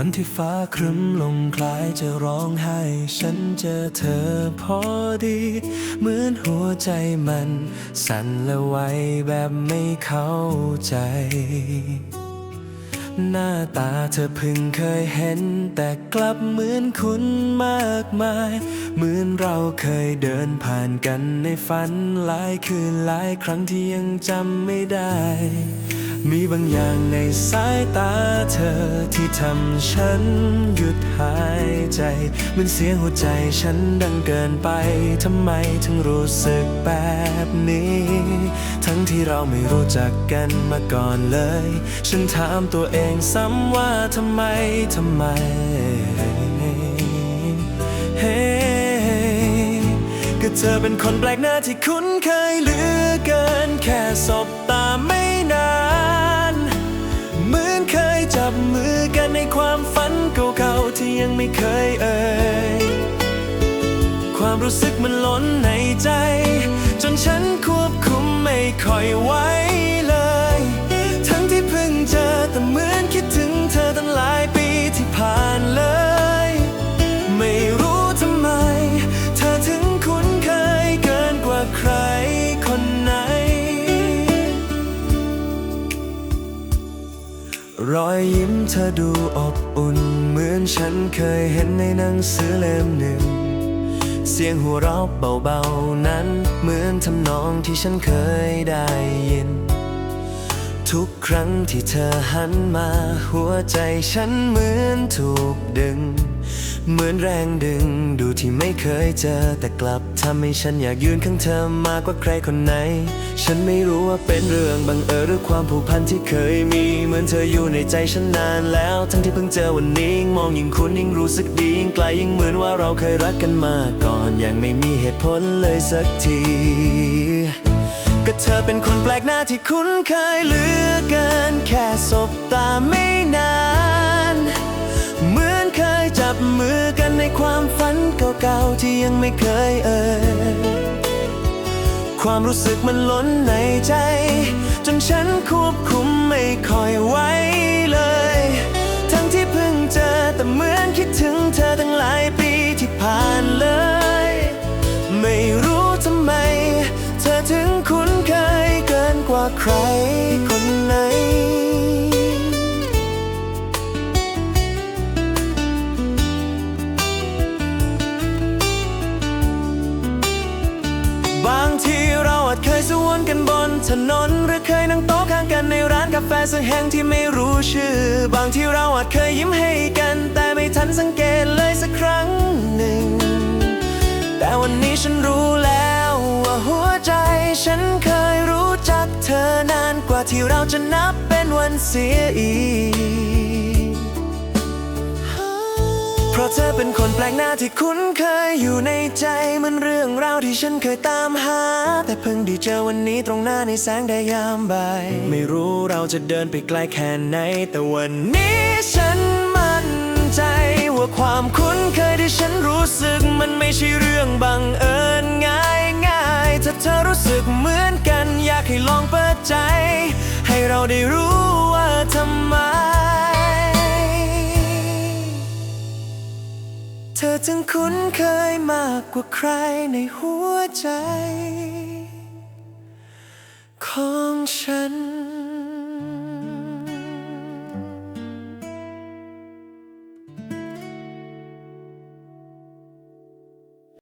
วันที่ฟ้าครึ้มลงคล้ายจะร้องไห้ ฉันเจอเธอพอดี เหมือนหัวใจมัน สั่นและไหวแบบไม่เข้าใจ หน้าตาเธอเพิ่งเคยเห็น แต่กลับเหมือนคุณมากมาย เหมือนเราเคยเดินผ่านกันในฝันหลายคืนหลายครั้งที่ยังจำไม่ได้ มีบางอย่างในสายตาเธอที่ทำฉันหยุดหายใจมือนเสียงหัวใจฉันดังเกินไป ทำไมถึงรู้สึกแบบนี้ ทั้งที่เราไม่รู้จักกันมาก่อนเลย ฉันถามตัวเองซ้ำว่าทำไม ทำไม เฮ้ก็เธอเป็นคนแปลกหน้าที่คุ้นเคยเหลือเกิน แค่สบตาไม่นาน กันในความฝันเก่าๆที่ยังไม่เคยเอ่ย ความรู้สึกมันล้นในใจ จนฉันควบคุมไม่ค่อยไหว รอยยิ้มเธอดูอบอุ่น เหมือนฉันเคยเห็นในหนังสือเล่มหนึ่ง เสียงหัวเราะเบาๆนั้น เหมือนทำนองที่ฉันเคยได้ยิน ทุกครั้งที่เธอหันมา หัวใจฉันเหมือนถูกดึง เหมือนแรงดึงดูที่ไม่เคยเจอ แต่กลับทำให้ฉันอยากยืนข้างเธอมากกว่าใครคนไหน ฉันไม่รู้ว่าเป็นเรื่องบังเอิญหรือความผูกพันที่เคยมี เหมือนเธออยู่ในใจฉันนานแล้ว ทั้งที่เพิ่งเจอวันนี้ มองยิ่งคุ้นยิ่งรู้สึกดียิ่งไกลยิ่งเหมือนว่าเราเคยรักกันมาก่อนยังไม่มีเหตุผลเลยสักที เธอเป็นคนแปลกหน้าที่คุ้นเคยเหลือเกิน แค่สบตาไม่นาน เหมือนเคยจับมือกันในความฝันเก่าๆที่ยังไม่เคยเอ่ยความรู้สึกมันล้นในใจ จนฉันควบคุมไม่ค่อยไหวเลย ทั้งที่เพิ่งเจอแต่เหมือนคิดถึง คนไหน บางทีเราอาจเคยสวนกันบนถนน หรือเคยนั่งโต๊ะข้างกันในร้านกาแฟสักแห่งที่ไม่รู้ชื่อ บางทีเราอาจเคยยิ้มให้กัน แต่ไม่ทันสังเกตเลยสักครั้งหนึ่ง แต่วันนี้ฉันรู้แล้วว่าหัวใจฉันเคย ที่เราจะนับเป็นวันเสียอีก เพราะเธอเป็นคนแปลกหน้าที่คุ้นเคยอยู่ในใจเหมันเรื่องราวที่ฉันเคยตามหา แต่เพิ่งได้เจอวันนี้ตรงหน้าในแสงแดดยามบ่าย ไม่รู้เราจะเดินไปไกลแค่ไหน แต่วันนี้ฉันมั่นใจว่าความคุ้นเคยที่ฉันรู้สึกมันไม่ใช่เรื่องบังเอิญ เธอรู้สึกเหมือนกัน อยากให้ลองเปิดใจ ให้เราได้รู้ว่าทำไม เธอจึงคุ้นเคยมากกว่าใครในหัวใจ ของฉัน